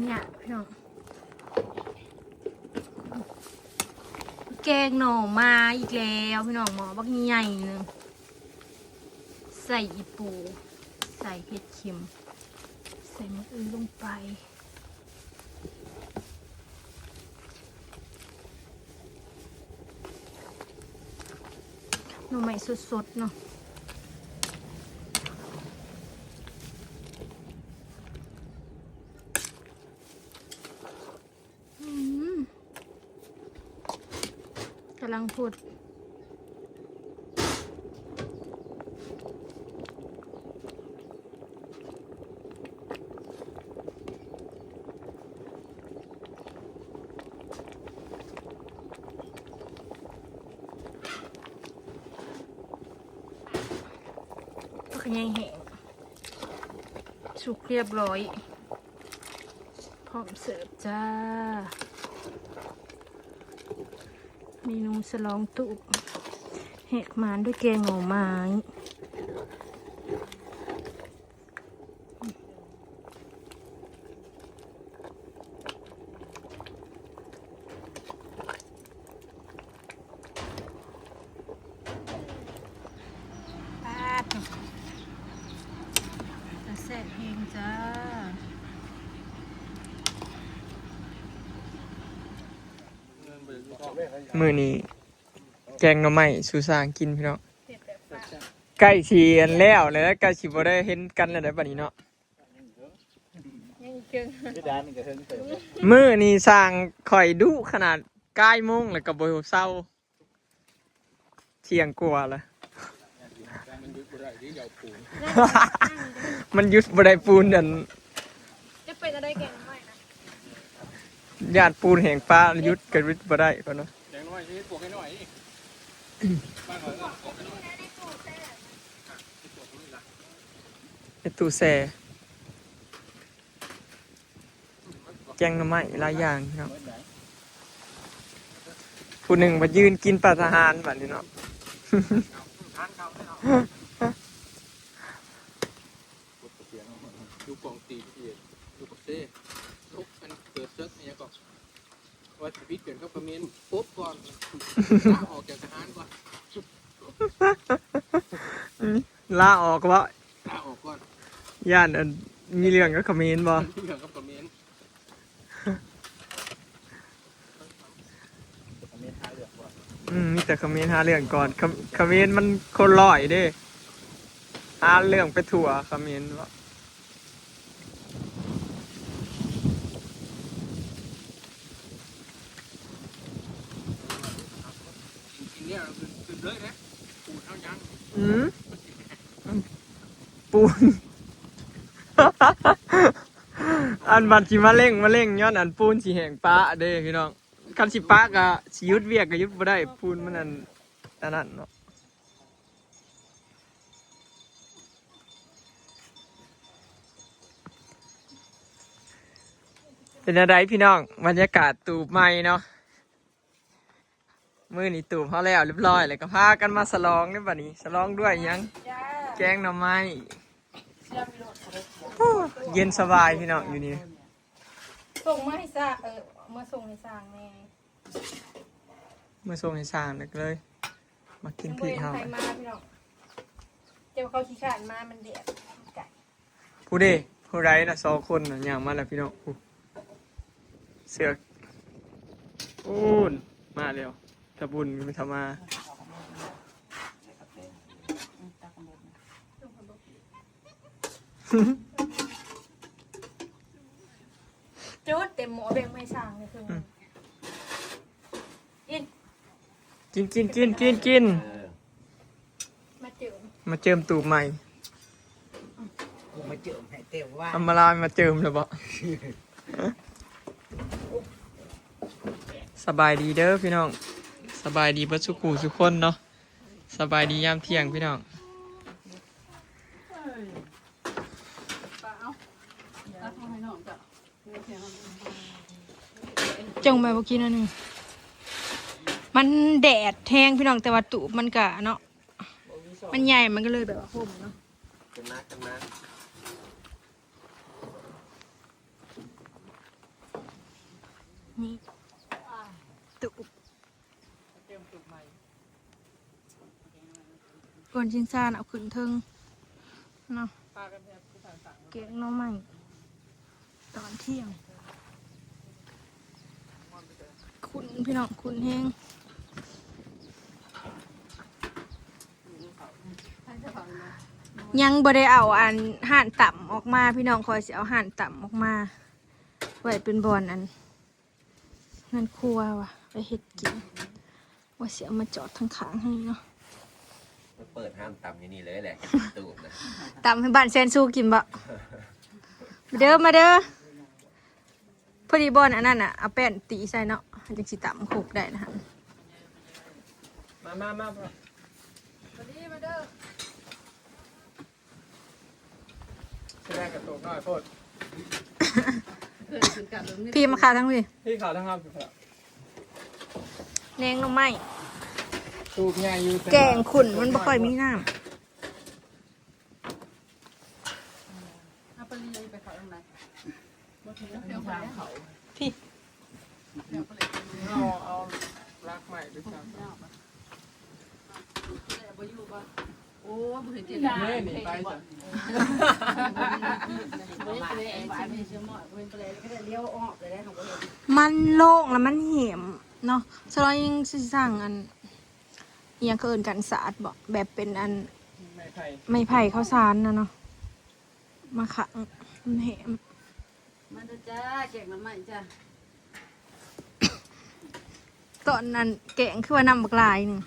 เนี่ยพี่น้องแกงหน่อมาอีกแล้วพี่น้องหมอบักใหญ่หนึงใส่อีปู ใส่เห็ดเข็ม ใส่มะอื่นลงไปหน่อใหม่สดๆเนาะ อืมกำลัง พูดผังแห้งสุกเรียบร้อย พร้อมเสิร์ฟจ้า เมนูสลองตุกแหกหมานด้วยแกงหน่อไม้ปาดจะแซ่บเพลงจ้า มือนี้แกงหน่อไม้สูสร้างกินพี่น้องใกล้เชียนแล้วเลยแล้วใกล้สิบ่ได้เห็นกันแล้วได้บัดนี้เนาะยังเกินพี่ดานนี่ก็เฮิงเติมมือนี้สร้างข่อยดุขนาดใกล้โมงแล้วก็บ่เศร้าเที่ยงกว่าแล้วมันหยุดบ่ได้ปูนอัน จะเป็นอะไรแกงหน่อไม้นะ ญาติปูนแห่งฟ้าหยุดกันวิทย์บ่ได้ก่อนเนาะแดงน้อยสิปลูกให้หน่อยบ้านหน่อยก็ปลูกให้หน่อยไอตูแซ่แกงหน่อไม้หลายอย่างพี่น้องผู้หนึ่งมายืนกินปลาทหารแบบนี้เนาะทานข้าวให้เอาปวดเสียงดูกองตีเกียรดูกับเซ่ลุกมันเกิดเซิร์ฟเนี่ยก็ ว่าชีวิตเกิดก็ประเมินปุ๊บก่อนลาออกจากทหารก่อนลาออกว่าลาออกก่อนย่านอันมีเรื่องก็คอมเมนต์บ่ที่เหลือก็ประเมินประเมินหาเรื่องก่อนอืมมีแต่คอมเมนต์หาเรื่องก่อนคอมคอมเมนต์มันคนลอยเด้หาเรื่องไปถั่วคอมเมนต์ว่า จริงๆเนี่ยคือเลยนะปูเท่ายัง อืมปูน อันบัดสิมาเล่งมาเล่งย้อนอันปูนสิแห่งปะเด้พี่น้องคันสิปะก็สิยุดเวียกก็หยุดบ่ได้ปูนมันอันอันนั้นเนาะเป็นอะไรพี่น้องบรรยากาศตูบใหม่เนาะ มื้อนี้ตูบเขาแล้วเรียบร้อยเลยก็พากันมาสลองนี่บัดนี้สลองด้วยหยังจ้าแกงหน่อไม้โอ้เย็นสบายพี่น้องอยู่นี่ส่งมาให้สร้างเออมาส่งให้สร้างแน่เมื่อส่งให้สร้างนึกเลย มากินพริกเฮาเฮาใครมาพี่น้องเจ้าเขาขี้ขานมามันเดือดไก่ผู้เดผู้ไรนะสองคนน่ะอย่างมาแล้วพี่น้องอู้เสือกอูนมาเร็ว ตะบุญไม่ทำมา จุดเต็มหมอแบ่งไม่สร้างเลยคือกินกินกินกินกินกิน มาเจอมาเจิมตูบใหม่กูมาเจอให้เต็มว่าทำมาลามาเจิมเลยบ่สบายดีเด้อพี่น้อง สบายดีเบัสุกูสุกคนเนาะสบายดียามเที่ยงพี่น้องจงไปเมื่อกี้นั่นนึงมันแดดแห้งพี่น้องแต่ว่าตูบมันกะเนาะมันใหญ่มันก็เลยแบบว่าห่มเนาะกันนะกันนะนี่ตุบ เตรียมตุกใหม่ ก่อนชิงซานเอาขึ้นเทิงเนาะพากันแทบผู้สานสั่งเก๊กหน้องใหม่ตอนเที่ยง คุณพี่น้องคุณแห้งยังบ่ได้เอาอันห่านต่ำออกมา พี่น้องคอยสิเอาห่านต่ำออกมาไว้เป็นบอนอันนั่นครัวว่ะไปเฮ็ดกินว่าเสียมาจอดทางขางให้เนาะ เปิดห้ามต่ำอย่างนี้เลยแหละตูบนะต่ำให้บ้านแซนสู้กินบ่มาเด้อมาเด้อพอดีบอนอันนั้นอะเอาแป้นตีใส่เนาะจังสิต่ำโขกได้นะฮะมามามามาแสดงกับตัวน้อยโพดพี่มาคาทั้งพี่พี่เขาทั้งห้ามสุดแล้วแนงลงไม้ ตูกใหญ่อยู่แกงขุ่นมันบ่ค่อยมีน้เอาไปเรียนไปเขาตรงไหนบ่ถึงแล้วทางเขาำพี่เอาเอารักใหม่ด้วยซ้ำบ่อยู่บ่โอ้บ่เห็นเจ็บเน่หนีไปจ้ะบ่ได้ไปแอนสิไม่เชื่อหมอบ่เห็นไปเลยก็ได้เลี้ยวออกไปได้ของบ่เห็นมันโล่งแล้วมันเหี่ยมเนาะสลอยยังสิสั่งอัน อิหยังเขาเอินกันสะอาดบ่แบบเป็นอันไม่ไผ่ไม้ไผ่ข้าวสารนะเนาะมาขังมันเหี่ยมมาเด้อจ้าแกงน้ำใหม่จ้าตอนนั้นแกงคือว่านำบักลายหนึ่ง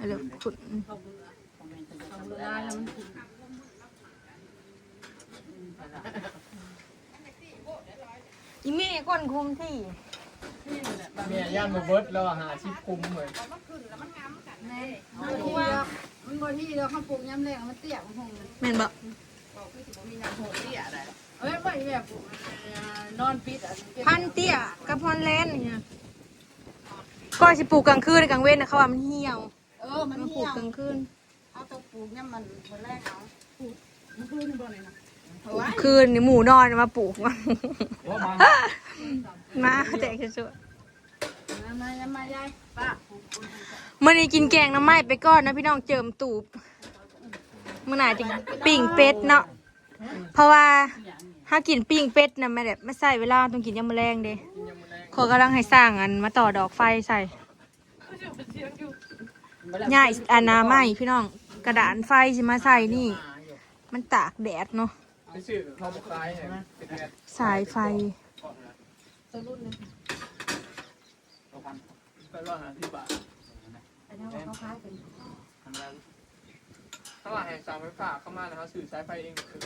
อะไรขุ่นเขาเบื่อเขาเบื่อแล้วมันกินอีเม่ก้นคุมที่นี่แหละเมียย่านมาเบิดแล้วหาชิปคุ้มเหมือนแม่ มันบ่ที่ดอกมันบ่ที่ดอกข้าวปรุงยำแรงมันเตี้ยมันคงแม่นบ่บอกคือสิบ่มีน้ำโหเตี้ยได้เอ้ยบ่อีแบบนอนปิดอะพันเตี้ยกับพรแลนเนี่ยก็สิปลูกกลางคืนกลางเว้นนะเขาว่ามันเหี่ยวเออมันมาปลูเหี่กยวกลางคืนเอาตัวปลูกเนี่ยมันคนแรกเอาปลูกมันคือนี่บ่เลยนะเพราะว่าคืนนี่หมูนอนมาปลูกมาว่ามามาแต่คือชัวมามายังมายายป้า มื่อนี้กินแกงน้ำไม้ไปก่อนนะพี่น้องเจิมตูบมื่อหน่าจะปิ้งเป็ดเนาะเพราะว่าถ้ากินปิ้งเป็ดนะไม่แบบไม่ใส่เวลาต้องกินยำมะแรงเด้กินยำมะแรงขอกำลังให้สร้างอันมาต่อดอกไฟใส่ง่ายอันนาไม้พี่น้อง กระดานไฟสิมาใส่นี่ มันตากแดดเนาะสายไฟตัวรุ่นนึง ไปว่าหาที่บ้านอันนี้เขาคล้ายเป็นทางนั้นถ้าว่าแห่งสามไฟฟ้าเข้ามาแล้วเขาสื่อสายไฟเองคือ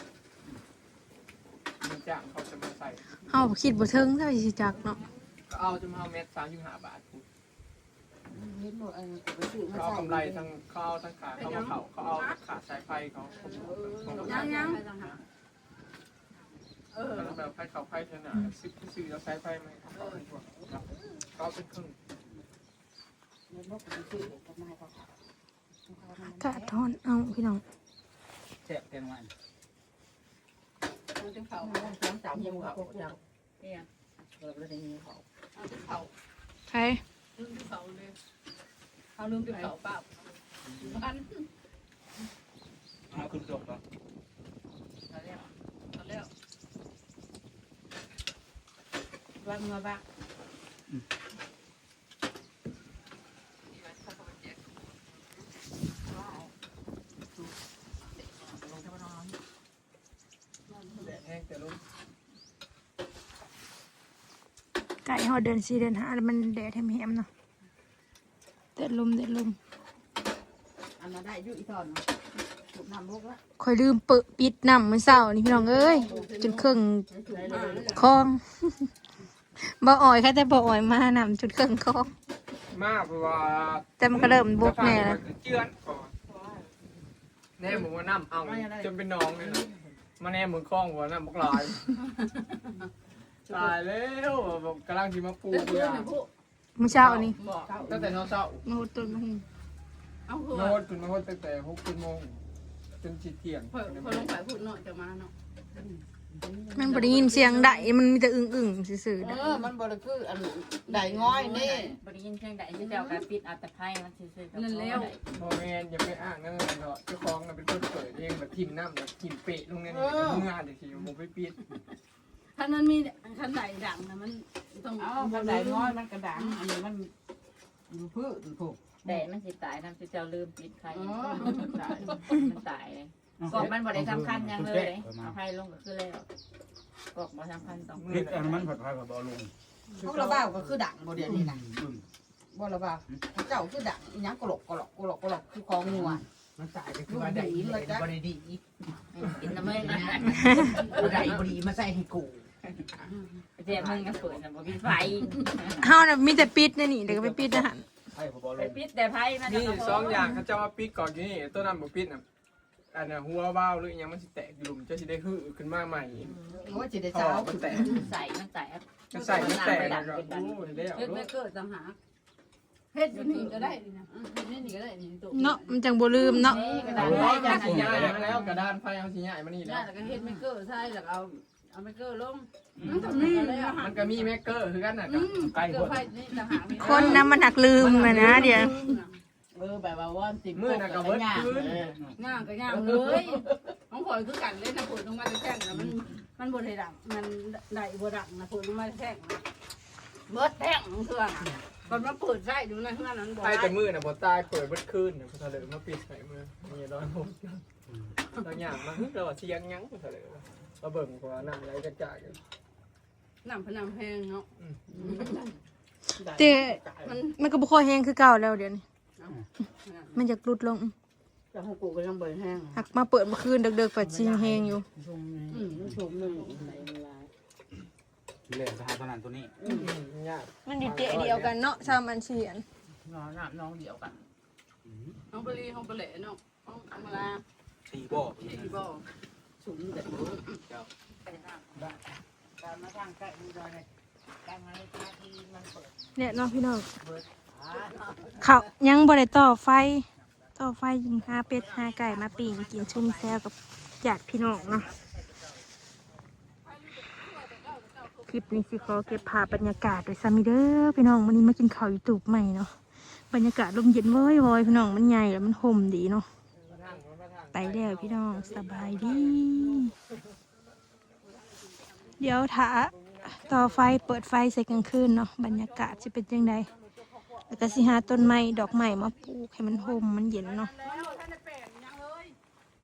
มีจ้างเขาจะมาใส่ เฮาบ่คิดบ่ถึงถ้าสิจักเนาะก็เอาจะมาเอาเม็ดสามยี่ห้าบาทพูดเห็นหมดเออไปซื้อมาเขาเอาใส่กำไรทั้งเขาเอาทั้งขาเขามาเขาเขาเอาขาสายไฟเขาเขายังยังเออแล้วแบบไฟเขาไฟเท่านั้นซื้อซื้อแล้วสายไฟมันเขาเอาเป็นพวกเขาเป็นครึ่งเดี๋ยวบอ กไปซื้อกับนายเขากะทอนเอาพี่น้องแซ่บแกงวันมันจะเผาสามสามยังเขาเจ้าเนี่ยเราเลยได้ยินเขาเอาจะเผาใช่ลืมจะเผาเลยเอาลืมจะเผาเปล่าอันเอาคุณจบแล้วเอาแล้วเอาแล้ววางมาบ้าง แดดแห้งแต่ลม ไก่เฮาเดือน4เดือน5แล้วมันแดดแหมๆเนาะแดดลมแดดลมอันนั้นได้ยุ่ยตอนเนาะถูกน้ำลูกละคอยลืมเปิดปิดน้ำมื้อเช้านี่พี่น้องเอ้ยจนครึ่งคลอง บ่อ่อยค่ะแต่บ่อ่อยมาน้ำจนครึ่งคลอง มากเพราะว่าแต่มันก็เริ่มบกแน่แล้วเจือนก่อนแน่หมูว่าน้ำเอาจนเป็นหน้องเลยนะมาแน่หมือคล้องหัวน้ำบกลาย ตายแล้วกำลังที่มาปลูเด็กเลยเมื้อเช้านี่บอกตั้งแต่นอนเช้ามาหดต้นมะฮุงเอาหัวโน้ตคุณมาตตั้งแต่หกโมงจนสิเที่ยงพอพอลงไปพูดเนาะจะมาเนาะมันบ่ได้ยินเสียงได้มันมีแต่อึ้งอึ้งๆซื่อๆเออมันบ่ได้คืออันใดง้อยนี่บริยินเชียงใดที่เจ้ากระปิดเอาแต่ไพ่มันซื่อๆนั่นแล้วโมเมนอย่าไปอ้างนั่นเลยเนาะเจ้าของน่ะเป็นคนเปิดเองแบบทิมน้ำแบบทิมเปะลงในนี่เมื่อเดี๋ยวทีผมไปปิด คันนั้นมีคันใดดังนะมันต้องเอากระไดง้อยมันกระดังอันนี้มันอยู่พืชผูกแดดมันสิตายทำที่เจ้าลืมปิดไพ่อ๋อมันตายมันตายเลยกอกมันบ่ได้สำคัญหยังเลยเอาไพ่ลงก็คือแล้วกอกบ่สำคัญต้องพิษอันมันผัดไผ่กับบอลลุงพวกเราบ้าก็คือดังบ่เดี๋ยวนี้นะบ่เราบ้าเจ้าคือดังอีหยังกะหลกกะหลกกะหลกกะหลกคือของงัวมันตายก็คือว่าได้ดีเลยบ่ได้ดีกินน้ำมันนะบ่ได้บ่ดีมาใส่ให้กู เจ๊มึงก็เปิดน่ะบ่มีไฟเฮาน่ะมีแต่ปิดนะนี่เดี๋ยวก็ไปปิดนะหั่นไผ่กับบอลไปลุงปิดแต่ไพ่มันนี่สองอย่างเขาเจ้าว่าปิดก่อนอยู่นี่ตัวนั้นบ่ปิดน่ะอันน่ะหัวว่าวหรืออิหยังมันสิแตกอยู่หลุมเจ้าสิได้ฮือขึ้นมาใหม่โอ้ยสิได้พอเช้ามันแตกใส่มันแตกมันใส่มันแตกแล้วก็โอ้ยแล้วเฮ็ดไม่เกิดต่างหากเฮ็ดอยู่นี่ก็ได้นี่นะเฮ็ดนี่ก็ได้นี่ตัวเนาะมันจังบ่ลืมเนาะ นี่กระโอ้ดาษยมันสิย้ายมาแล้วกระดานไฟเอาสิย้ายมานี่ได้แล้วแล้วก็เฮ็ดไม่เกิดใช่แล้วเอา เอาไม่เกิดลงมันก็มีแล้วมันก็มีแมกเกอร์คือกันน่ะอืก็มเกิดไฟนี่ต่างหากนี่คนนะมันหักลืมนะนะเดี๋ยวเออแบบว่าว่าติดมือน่ะก็เบิดคืนง่างก็ง่างเลยของข่อยคือกันเล่นนะผลลงมาแท่งนะมันมันบนให้ดังมันได้บดังนะผลลงมาแท่งนะเบิดแท่งของเพื่อนก่อนมาเปิดไส้ดูนะข้างนั้นบ่ไฟแต่มือน่ะบ่ตายเปิดเบิดคืนน่ะพอทะเลมาปิดใส่มือมีร้อยหก เราหยางมาฮึเราว่าเสียงหยังพอทะเลเราเบิ่งกว่าน้ำไหลกระจายกันน้ำพนังแพงเนาะแต่มันก็บ่ค่อยแห้งคือเก่าแล้วเดี๋ยวนี้ มันจะกรุดลงแต่ของกูก็ยังเบิดแห้งหักมาเปิดเมื่อคืนดึกๆปัดชิงแห้งอยู่อืมชมหนึ่งในเวลาเล่นทหารพนันตัวนี้ยากมันอยู่เจเดียวกันเนาะชามอันเชียนน้องน้ำน้องเดียวกัน น้องปรีน้องปลาเล่น้องน้องอมรา ตีบ่ที่บ่สูงแต่การมาทางใกล้ดูดอยเลยการมาในทางที่มันเปิดเนี่ยเนาะพี่น้องเขายังบ่ได้ต่อไฟ ต่อไฟยิงหาเป็ดหาไก่มาปีงกินชุ่มแซวกับญาติพี่น้องเนาะคลิปนี้สิขอเก็บภาพบรรยากาศไว้ซะมิเด้อพี่น้องวันนี้มากินข้าวยูทูบใหม่เนาะบรรยากาศลมเย็นเว้ยเว้ยพี่น้องมันใหญ่แล้วมันห่มดีเนาะไป แล้วพี่น้องสบายดี เดี๋ยวถ้าต่อไฟเปิดไฟใส่กลางคืนเนาะบรรยากาศจะเป็นยังไงแล้วก็สิหาต้นไม้ดอกไม้มาปลูกให้มันโฮมมันเย็นเนาะ